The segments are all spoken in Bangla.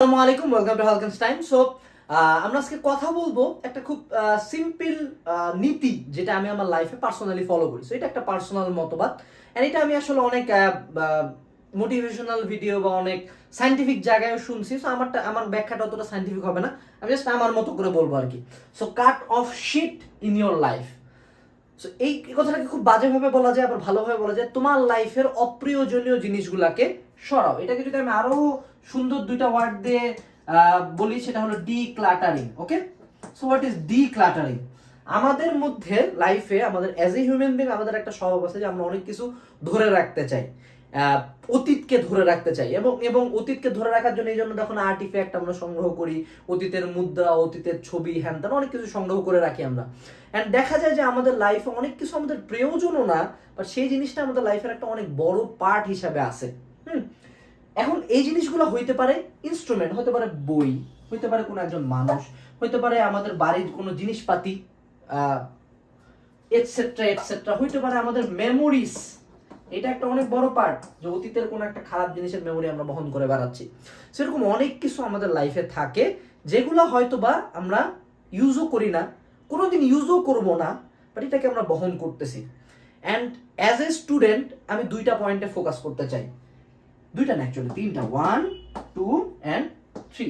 আসসালামু welcome to Halkens time so আমরা আজকে কথা বলব একটা খুব সিম্পল নীতি যেটা আমি আমার লাইফে পার্সোনালি ফলো করি। সো এটা একটা পার্সোনাল মতবাদ। এটা আমি আসলে অনেক মোটিভেশনাল ভিডিও বা অনেক সাইন্টিফিক জায়গায় শুনছি। সো আমারটা, আমার ব্যাখ্যাটা অতটা সাইন্টিফিক হবে না। আমি জাস্ট আমার মতো করে বলব আর কি। So cut off shit in your life so এই কথাটাকে খুব বাজেভাবে বলা যায়, আবার ভালোভাবে বলা যায়। তোমার লাইফের অপ্রিয়জনীয় জিনিসগুলাকে সরাও। এটাকে যদি আমি আরও সুন্দর দুইটা ওয়ার্ড দিয়ে বলি, সেটা হলো decluttering okay so what is decluttering আমাদের মধ্যে লাইফে আমাদের অ্যাজ এ হিউম্যান বিং আমাদের একটা স্বভাব আছে যে আমরা অনেক কিছু ধরে রাখতে চাই। অতীতকে ধরে রাখতে চাই এবং এবং অতীতকে ধরে রাখার জন্য এই জন্য যখন আর্টিফ্যাক্ট আমরা সংগ্রহ করি, অতীতের মুদ্রা, অতীতের ছবি, হ্যান ত্যান, অনেক কিছু সংগ্রহ করে রাখি আমরা। অ্যান্ড দেখা যায় যে আমাদের লাইফে অনেক কিছু আমাদের প্রয়োজনও না বাট সেই জিনিসটা আমাদের লাইফের একটা অনেক বড় পার্ট হিসাবে আছে। এখন এই জিনিসগুলো হইতে পারে ইনস্ট্রুমেন্ট হতে পারে বই, হইতে পারে কোনো একজন মানুষ, হইতে পারে আমাদের বাড়ির কোনো জিনিসপাতি এটসেট্রা এটসেট্রা হইতে পারে আমাদের মেমোরিজ এটা একটা অনেক বড় পার্ট যে অতীতের কোনো একটা খারাপ জিনিসের মেমোরি আমরা বহন করে বেড়াচ্ছি। সেরকম অনেক কিছু আমাদের লাইফে থাকে যেগুলো হয়তো বা আমরা ইউজও করি না, কোনোদিন ইউজও করব না বাট এটাকে আমরা বহন করতেছি। অ্যান্ড অ্যাজ এ স্টুডেন্ট আমি দুইটা পয়েন্টে ফোকাস করতে চাই। দুইটা না অ্যাকচুয়ালি তিনটা one two and three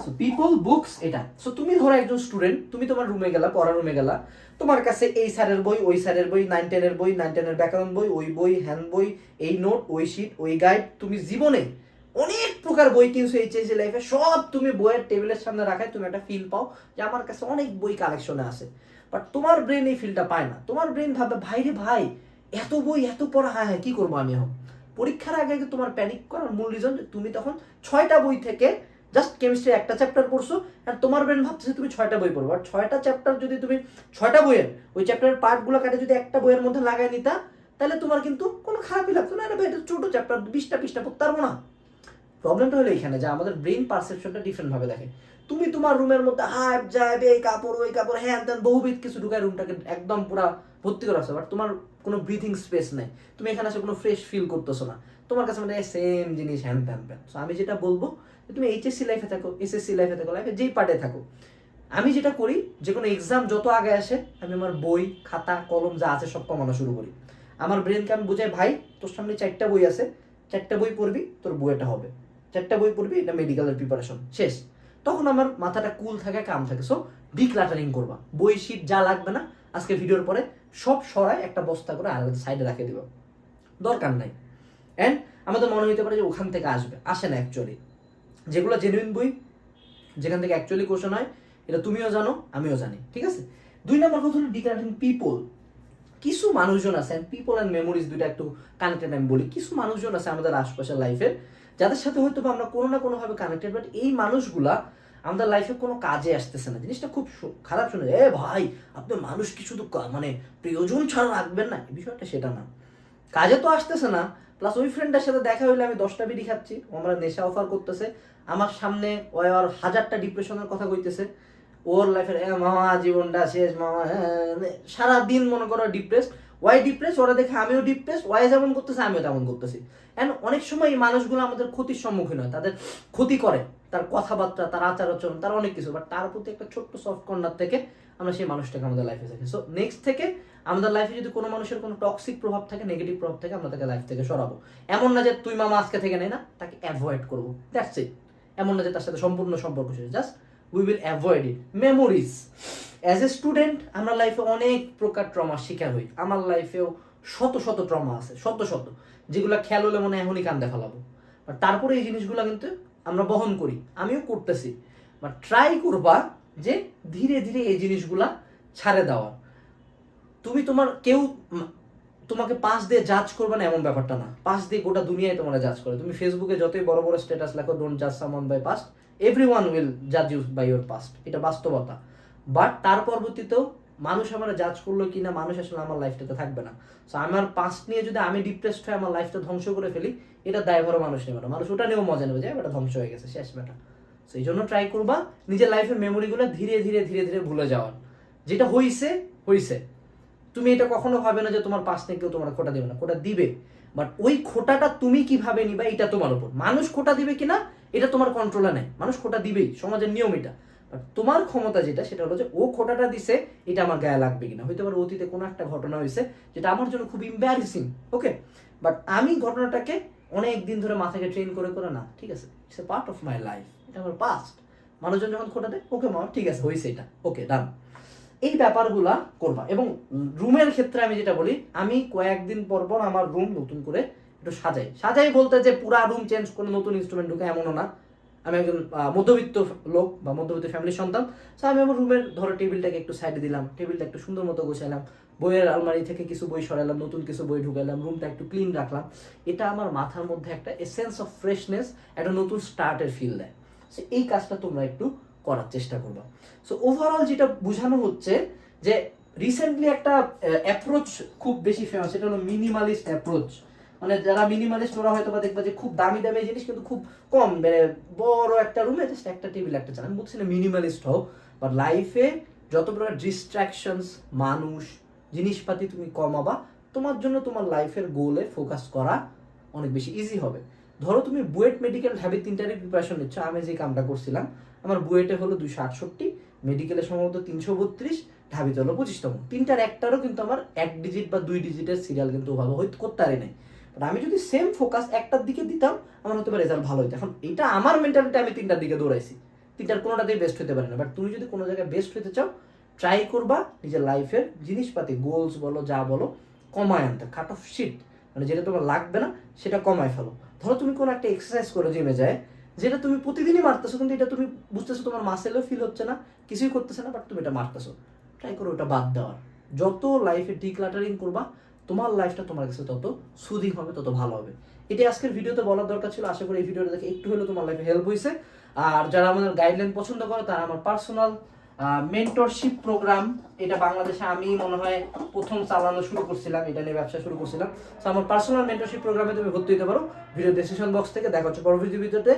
so people books এটা। সো তুমি ধরো একজন স্টুডেন্ট তুমি তোমার রুমে গেলা, পড়ার রুমে গেলা, তোমার কাছে এই স্যারের বই, ওই স্যারের বই নাইন টেনের বই নাইন টেনের ব্যাকরণ বই, ওই বই হ্যান বই, এই নোট ওই শিট ওই গাইড তুমি জীবনে অনেক প্রকার বই কিনছো এইচএসসি লাইফে সব তুমি বইয়ের টেবিলের সামনে রাখায় তুমি একটা ফিল পাও যে আমার কাছে অনেক বই কালেকশনে আছে। বাট তোমার ব্রেন এই ফিলটা পায় না। তোমার ব্রেন ভাবে, ভাই রে ভাই, এত বই, এত পড়া হ্যাঁ হ্যাঁ কি করব আমি এখন? পরীক্ষার আগে আগে তোমার প্যানিক করার মূল রিজন তুমি তখন ছয়টা বই থেকে জাস্ট কেমিস্ট্রি একটা চ্যাপ্টার পড়ছো আর তোমার ব্রেন ভাবতেছে তুমি ছয়টা বই পড়ব। আর ছয়টা চ্যাপ্টার যদি তুমি, ছয়টা বইয়ের, ওই চ্যাপ্টারের পার্টগুলো কাটে যদি একটা বইয়ের মধ্যে লাগাই নিতা, তাহলে তোমার কিন্তু কোনো খারাপই লাগতো না। ভাই, এটা ছোট চ্যাপ্টার বিশটা পৃষ্ঠা পড়তে পারব না। প্রবলেমটা হলো এখানে যে আমাদের ব্রেন পারসেপশনটা ডিফারেন্টভাবে দেখে। তুমি তোমার রুমের মধ্যে হাইপ যাইবে এই কাপড়, ওই কাপড় হ্যাঁ বহুবিধ কিছু ঢুকায় রুমটাকে একদম পুরা ভর্তি করা আছে বাট তোমার কোনো ব্রিথিং স্পেস নেই। তুমি এখানে আসে কোনো ফ্রেশ ফিল করতেছো না। তোমার কাছে মানে সেম জিনিস হ্যান ত্যান প্যান সো আমি যেটা বলব তুমি এইচএসসি লাইফে থাকো এসএসসি লাইফে থাকো লাইফে যেই পার্টে থাকো। আমি যেটা করি, যে কোনো এক্সাম যত আগে আসে, আমি আমার বই, খাতা, কলম যা আছে সব কমানো শুরু করি। আমার ব্রেনকে আমি বুঝাই, ভাই, তোর সামনে চারটা বই আছে, চারটা বই পড়বি, তোর বইটা হবে। চারটা বই পড়বি, এটা মেডিকেলের প্রিপারেশন শেষ। তখন আমার মাথাটা কুল থাকে কাম থাকে। সো ডিক্লাটারিং করবা। বই শিট যা লাগবে না, আজকে ভিডিওর পরে সব সরাই একটা বস্তা করে আর সাইডে রাখে দিব। দরকার নাই। অ্যান্ড আমাদের মনে হইতে পারে যে ওখান থেকে আসবে। আসে না অ্যাকচুয়ালি যেগুলো জেনুইন বই, যেখান থেকে অ্যাকচুয়ালি কোশ্চেন হয়, এটা তুমিও জানো, আমিও জানি। ঠিক আছে? দুই নম্বর কথা হলো ডিক্লারেটিং পিপল কিছু মানুষজন আছে পিপল অ্যান্ড মেমোরিজ দুইটা একটু কানেক্টেড আমি বলি। কিছু মানুষজন আছে আমাদের আশপাশের লাইফের যাদের সাথে হয়তো আমরা কোনো না কোনোভাবে কানেক্টেড বাট এই মানুষগুলা আমাদের লাইফে কোনো কাজে আসতেছে না। জিনিসটা খুব খারাপ শুনে, এ ভাই, আপনি মানুষ কি শুধু মানে প্রিয়জন ছাড়া রাখবেন না? বিষয়টা সেটা না। কাজে তো আসতেছে না। প্লাস ওই ফ্রেন্ডের সাথে দেখা হইলে আমি দশটা বিড়ি খাচ্ছি। আমার নেশা অফার করতেছে। আমার সামনে ও আর হাজারটা ডিপ্রেশনের কথা কইতেছে। ওর লাইফের মামা, জীবনটা শেষ, মামা সারা দিন মনে করো ডিপ্রেস ওয়াই ডিপ্রেস ওরা দেখে আমিও ডিপ্রেস ওয়াই যেমন করতেছে, আমিও তেমন করতেছি। এন্ড অনেক সময় এই মানুষগুলো আমাদের ক্ষতির সম্মুখীন হয়। তাদের ক্ষতি করে। তার কথাবার্তা, তার আচার আচরণ তার অনেক কিছু। বাট তার প্রতি একটা ছোট্ট সফট কর্নার থেকে আমরা সেই মানুষটাকে আমাদের লাইফে থাকি সো নেক্সট থেকে আমাদের লাইফে যদি কোনো মানুষের কোনো টক্সিক প্রভাব থাকে নেগেটিভ প্রভাব থাকে, আমরা তাকে লাইফ থেকে সরাবো। এমন না যে তুই মামা আজকে থেকে নেই না, তাকে অ্যাভয়েড করব। দ্যাটস ইট এমন না যে তার সাথে সম্পূর্ণ সম্পর্ক শেষ। Just we will avoid it memories as a student আমরা লাইফে অনেক প্রকার ট্রমার শিকার হই। আমার লাইফেও শত শত ট্রমা আছে, শত শত, যেগুলো খেয়াল হলে মনে এখনই কান্দে ফেলাবো। বাট তারপরে এই জিনিসগুলো কিন্তু আমরা বহন করি, আমিও করতেছি। বাট ট্রাই করবা যে ধীরে ধীরে এই জিনিসগুলা ছাড়ে দেওয়া। তুমি তোমার কেউ তোমাকে পাশ দিয়ে জাজ করবে না এমন ব্যাপারটা না। পাশ দিয়ে গোটা দুনিয়ায় তোমরা জাজ করে। তুমি ফেসবুকে যতই বড় বড় স্ট্যাটাস লেখো ডোন্ট জাজ সামন by past every one will জাজ ইউ বাই ইউর পাস্ট এটা বাস্তবতা। বাট তার পরবর্তীতেও মানুষ আমার জাজ করল কি না মানুষ আসলে আমার লাইফটাতে থাকবে না। সো আমার পাস্ট নিয়ে যদি আমি ডিপ্রেসড হয়ে আমার লাইফটা ধ্বংস করে ফেলি, এটা দায়ভারও মানুষ নেবে না। মানুষ ওটা নিয়েও মজা নেবে যে এটা ধ্বংস হয়ে গেছে, শেষ বেটা। সেই জন্য ট্রাই করবা নিজের লাইফের মেমোরিগুলো ধীরে ধীরে ধীরে ধীরে ভুলে যাওয়ার। যেটা হইছে হইছে। তুমি এটা কখনো ভাবে না যে তোমার পাশ থেকে কেউ তোমার খোটা দিবে না, খোটা দিবে। বাট ওই খোটাটা তুমি কীভাবে নিবা, এটা তোমার উপর। মানুষ খোটা দিবে কিনা, এটা তোমার কন্ট্রোলে নেই। মানুষ খোটা দিবেই, সমাজের নিয়ম এটা। তোমার ক্ষমতা যেটা, সেটা হলো যে ও খোটাটা দিছে, এটা আমার গায়ে লাগবে কিনা। হয়তো পারে অতীতে কোনো একটা ঘটনা হয়েছে, যেটা আমার জন্য খুব ইম্বারিসিং ওকে বাট আমি ঘটনাটাকে অনেক দিন ধরে মাথাকে ট্রেন করে করে, না, ঠিক আছে it's a part of my life এটা আমার পাস্ট মানুষজন যখন খোটা দেয় ওকে মা, ঠিক আছে হয়েছে এটা ওকে ডান এই ব্যাপারগুলা করবা। এবং রুমের ক্ষেত্রে আমি যেটা বলি, আমি কয়েকদিন পর পর আমার রুম নতুন করে একটু সাজাই। সাজাই বলতে যে পুরা রুম চেঞ্জ করে নতুন ইনস্ট্রুমেন্ট ঢুকে এমনও না। আমি একজন মধ্যবিত্ত লোক বা মধ্যবিত্ত ফ্যামিলির সন্তান তো আমি আমার রুমের ধরো টেবিলটাকে একটু সাইডে দিলাম টেবিলটা একটু সুন্দর মতো গোছাইলাম, বইয়ের আলমারি থেকে কিছু বই সরালাম নতুন কিছু বই ঢুকাইলাম রুমটা একটু ক্লিন রাখলাম, এটা আমার মাথার মধ্যে একটা এসেন্স অফ ফ্রেশনেস একটা নতুন স্টার্টের ফিল দেয়। সো এই কাজটা তোমরা একটু করার চেষ্টা করবা। সো ওভারঅল যেটা বোঝানো হচ্ছে যে রিসেন্টলি একটা অ্যাপ্রোচ খুব বেশি ফেমাস সেটা হলো মিনিমালিস্ট অ্যাপ্রোচ মানে যারা মিনিমালিস্ট ওরা হয়তো বা দেখবা যে খুব দামি দামি জিনিস কিন্তু খুব কম। মানে বড় একটা রুমে জাস্ট একটা টেবিল একটা চাল আমি বলছি না মিনিমালিস্ট হও বাট লাইফে যত প্রকার ডিস্ট্রাকশনস মানুষ, জিনিসপাতি তুমি কমাবা, তোমার জন্য তোমার লাইফের গোলে ফোকাস করা অনেক বেশি ইজি হবে। ধরো তুমি বুয়েট মেডিকেল ঢাবি তিনটারই প্রিপারেশন নিচ্ছ। আমি যে কামটা করছিলাম, আমার বুয়েটে হলো দুইশো আটষট্টি মেডিকেলে সম্ভবত তিনশো বত্রিশ, ঢাবিতে হলো পঁচিশতম। তিনটার একটারও কিন্তু আমার এক ডিজিট বা দুই ডিজিটের সিরিয়াল কিন্তু ওভাবে হয়তো করতে পারি নাই। But আমি যদি সেম ফোকাস একটার দিকে দিতাম, আমার হতে পারে রেজাল্ট ভালো হতো এখন এটা আমার মেন্টালিটি আমি তিনটার দিকে দৌড়াইছি। তিনটার কোনোটাতেই বেস্ট হতে পারে না। বাট তুমি যদি কোনো জায়গায় বেস্ট হতে চাও ট্রাই করবা নিজের লাইফের জিনিসপাতি গোলস বলো, যা বলো, কমায় আনতে। কাট অফ শিট মানে যেটা তোমার লাগবে না, সেটা কমায় ফেলো। ধরো তুমি কোনো একটা এক্সারসাইজ করো জিমে যায়, যেটা তুমি প্রতিদিনই মারতেছো, কিন্তু এটা তুমি বুঝতেছো তোমার মাসেলও ফিল হচ্ছে না, কিছুই করতেছে না বাট তুমি এটা মারতেছো। ট্রাই করো, ওটা বাদ দেওয়ার। যত লাইফে ডিক্লাটারিং করবা তোমার লাইফটা তোমার কাছে তত সুদিং হবে, তত ভালো হবে। এটি আজকের ভিডিওতে বলার দরকার ছিল। আশা করি এই ভিডিওটা দেখে একটু হলেও তোমার লাইফে হেল্প হয়েছে। আর যারা আমাদের গাইডলাইন পছন্দ করে, তারা আমার পার্সোনাল মেন্টরশিপ প্রোগ্রাম এটা বাংলাদেশে আমি মনে হয় প্রথম চালানো শুরু করছিলাম। এটা নিয়ে ব্যবসা শুরু করছিলাম। তো আমার পার্সোনাল মেন্টরশিপ প্রোগ্রামে তুমি ভর্তি হতে পারো। ভিডিও ডিসক্রিপশন বক্স থেকে দেখা হচ্ছে পরবর্তী ভিডিওতে